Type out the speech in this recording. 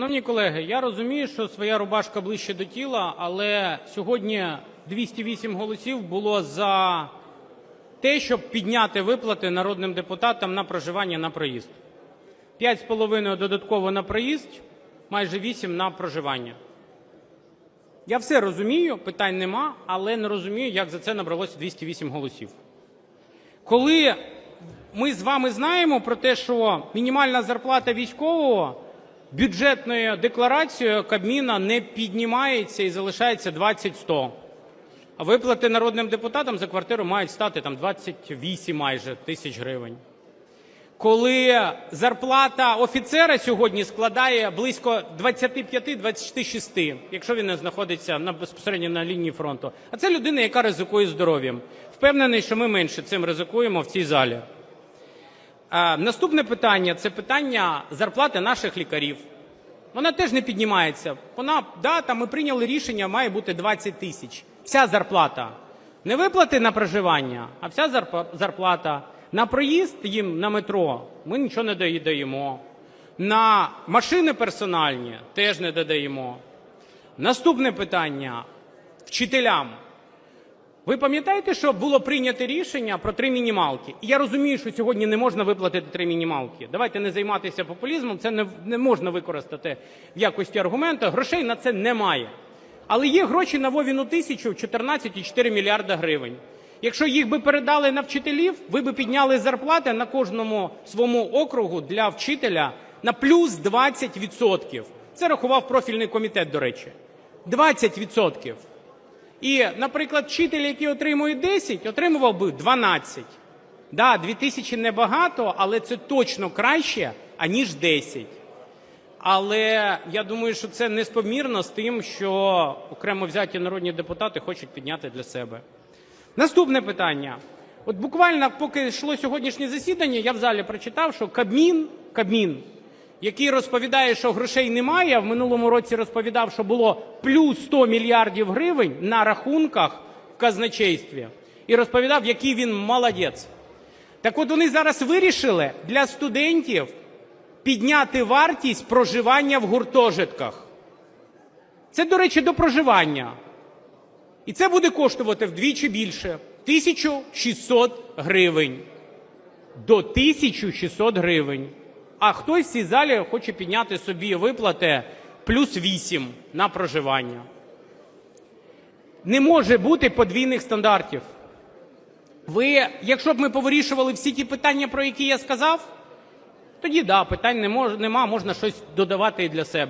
Шановні колеги, я розумію, що своя рубашка ближче до тіла, але сьогодні 208 голосів було за те, щоб підняти виплати народним депутатам на проживання на проїзд. 5,5 додатково на проїзд, майже 8 на проживання. Я все розумію, питань нема, але не розумію, як за це набралося 208 голосів. Коли ми з вами знаємо про те, що мінімальна зарплата військового бюджетною декларацією Кабміна не піднімається і залишається 20-100. А виплати народним депутатам за квартиру мають стати там 28 майже тисяч гривень. Коли зарплата офіцера сьогодні складає близько 25-26, якщо він не знаходиться на, безпосередньо на лінії фронту. А це людина, яка ризикує здоров'ям. Впевнений, що ми менше цим ризикуємо в цій залі. Наступне питання це питання зарплати наших лікарів. Вона теж не піднімається. Вона, да, там ми прийняли рішення, має бути 20 тисяч. Вся зарплата. Не виплати на проживання, а вся зарплата. На проїзд їм на метро ми нічого не додаємо. На машини персональні теж не додаємо. Наступне питання вчителям. Ви пам'ятаєте, що було прийнято рішення про три мінімалки? І я розумію, що сьогодні не можна виплатити три мінімалки. Давайте не займатися популізмом, це не, можна використати в якості аргументу. Грошей на це немає. Але є гроші на Вовіну тисячу 14,4 мільярда гривень. Якщо їх би передали на вчителів, ви би підняли зарплати на кожному своєму округу для вчителя на плюс 20%. Це рахував профільний комітет, до речі. 20%. І, наприклад, вчитель, який отримує 10, отримував би 12. Да, 2 тисячі небагато, але це точно краще, аніж 10. Але я думаю, що це неспомірно з тим, що окремо взяті народні депутати хочуть підняти для себе. Наступне питання. От буквально, поки йшло сьогоднішнє засідання, я в залі прочитав, що Кабмін, Кабмін, який розповідає, що грошей немає, а в минулому році розповідав, що було плюс 100 мільярдів гривень на рахунках в казначействі, і розповідав, який він молодець. Так от вони зараз вирішили для студентів підняти вартість проживання в гуртожитках. Це, до речі, до проживання. І це буде коштувати вдвічі більше 1600 гривень. До 1600 гривень. А хтось в цій залі хоче підняти собі виплати плюс 8 на проживання. Не може бути подвійних стандартів. Ви, якщо б ми повирішували всі ті питання, про які я сказав, тоді да, питань нема, можна щось додавати і для себе.